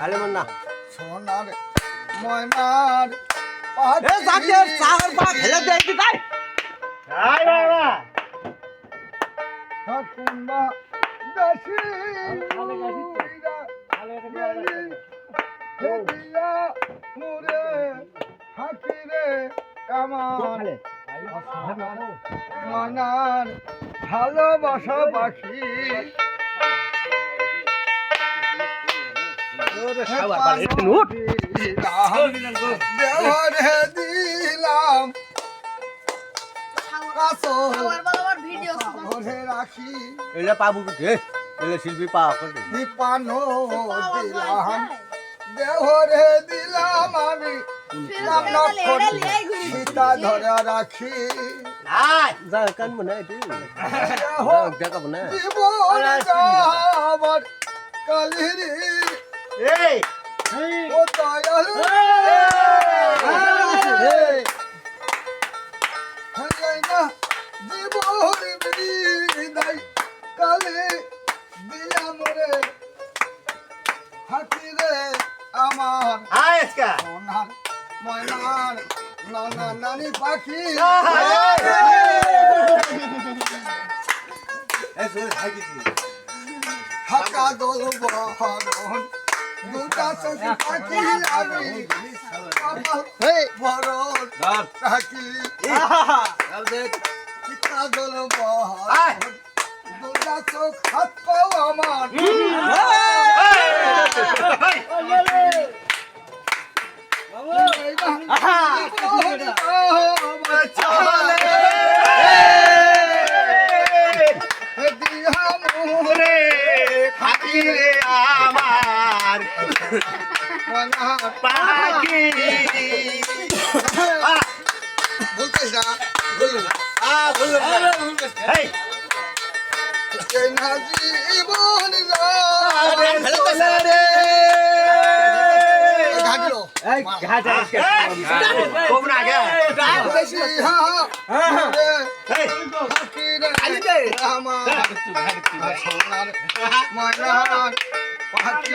আলে মন না সোনার ময়নার এ যাকে চার পা ফেলে দেই দি তাই আয়। বাবা। ঠাকুমা দাসী হেদিয়া মুরে হাকিরে কামান মনার ভালোবাসা পাখি। দিলাম রাখি এলে পাবু কে এলে শিল্পী পা করে দীপানো দিলাম দেহরে দিলাম আমি নাম নক্ষত্র সীতা ধরে রাখি মনে জীবন কালিরি এই। ও দয়ালু আমার আজকা। ময়নার নানা নানি পাখি। হাকা দোল বহরণ দুটা চোখে পাখি আমি। ভরণ থাকি হাকা দোল দুটা চোখ হাত পাও আমার। রে পাখি। বলতেছ না আ এই। জীবন রে। ঘাটলো। ঘাট আমার সোনার পাখি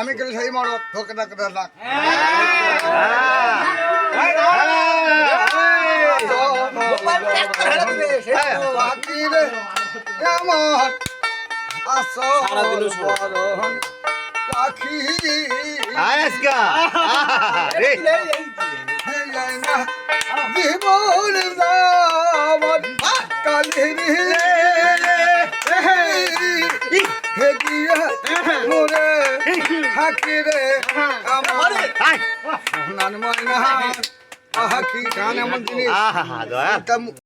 আমি গেলে সেই মরত ধোকে বরণ পাখি জীবন আমার